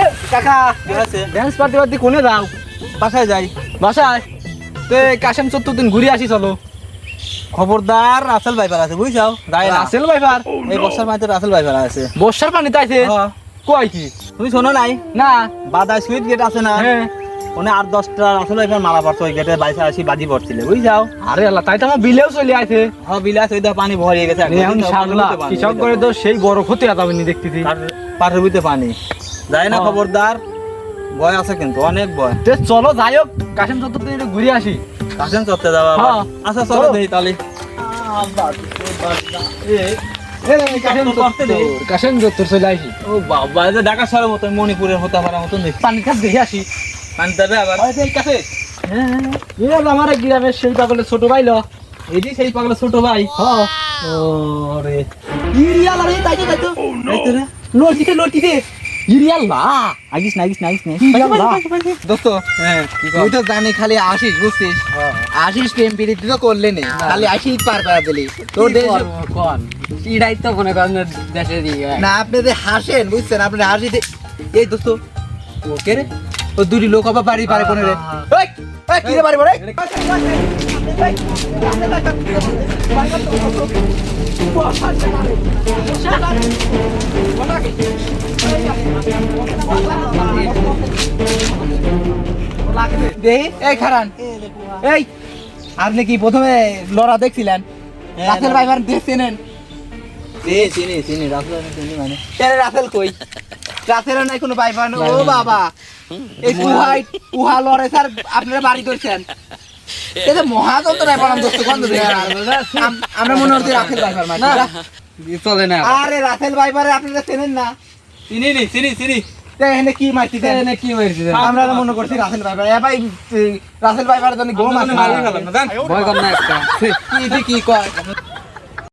এ কাকা কি dance party party কোনে যাও? বাসায় যাই। বাসায়? তে কাশেম দিন ঘুরে আসি চলো। খবরদার রাসেল ভাইপার আছে বুঝছাও? যাই না আসেল এই বর্ষার মাঝে রাসেল ভাইপার আছে। বর্ষার পানি তাইছে হ্যাঁ। কয় কি? তুমি শোনো নাই? না। বাদা সুইট গেট আছে না? ওনে আট দশটা রাসেল ভাইপার মারা পড়ছে ওই গেটে বাইশে আসি বাজি পড়ছিলে আরে আল্লাহ তাই তো আমার বিলেও চলে হ্যাঁ বিলাস ওই পানি ভরিয়ে গেছে এখন। শাগলা কৃষক করে তো সেই বড় ক্ষতি দেখতেছি। পানি। না হ্যাঁ। খবরদার ভয় আছে কিন্তু অনেক ভয়। তে চলো যাই হোক কাশেম চত্বর একটু ঘুরে আসি। চড়তে যাওয়া হ্যাঁ। আচ্ছা চলো তাহলে। কাশেম চত্বর চলে আসি। ও বাবা ঢাকা শহরের মতো মণিপুরের হতে পারার মতন পানি কাজ দেখে আসি। পানি দেবে আবার। কাছে। হ্যাঁ আমার গ্রামের সেই পাগলের ছোট ভাই ল। এটি সেই পাগলা ছোট ভাই। ওরে। ইরিয়াল আরে তাই তাই তো। এই তো রে। লটিতে লটিতে ইরিয়াল না। আগিস না আগিস না আগিস না। দোস্ত তুই তো জানি খালি আসিস বুঝছিস? আসিস টেম্পিরিটি তো করলে নে। খালি আসিস পার পার দিলি। তোর দেশ কোন? ইডাই তো মনে করেন দেশে দিয়ে না আপনি যে হাসেন বুঝছেন? আপনি হাসিতে এই দোস্ত ওকে রে? ও দুটি লোক আবার বাড়ি পারে কোনে রে ওই ওই কি রে বাড়ি পারে দেহি? এই খারান। এই আপনি কি প্রথমে লড়া দেখছিলেন? হ্যাঁ, রাসেল না। ভাইবার দেখছিলেন চিনি চিনি চিনি রাসেল চিনি মানে রাসেল কই? রাসেল নাই কোনো ভাই বোন। ও বাবা এই উহাই উহা লড়ে স্যার আপনারা বাড়ি করছেন এই যে মহাযন্ত্রণায় পড়াম দোস্ত গন্ধ আমরা মনে হচ্ছে রাসেল ভাইবার মাঝে চলে না। আরে রাসেল ভাইবারে আপনারা চেনেন না। চিনি নি চিনি চিনি। এখানে কি মারছি এনে কি হয়েছে আমরা মনে করছি রাসেল ভাইবার এ ভাই রাসেল ভাইবার জন্য গোম আছে। মারিয়ে না জান। ভয় কর না একটা। কি যে কি কয়?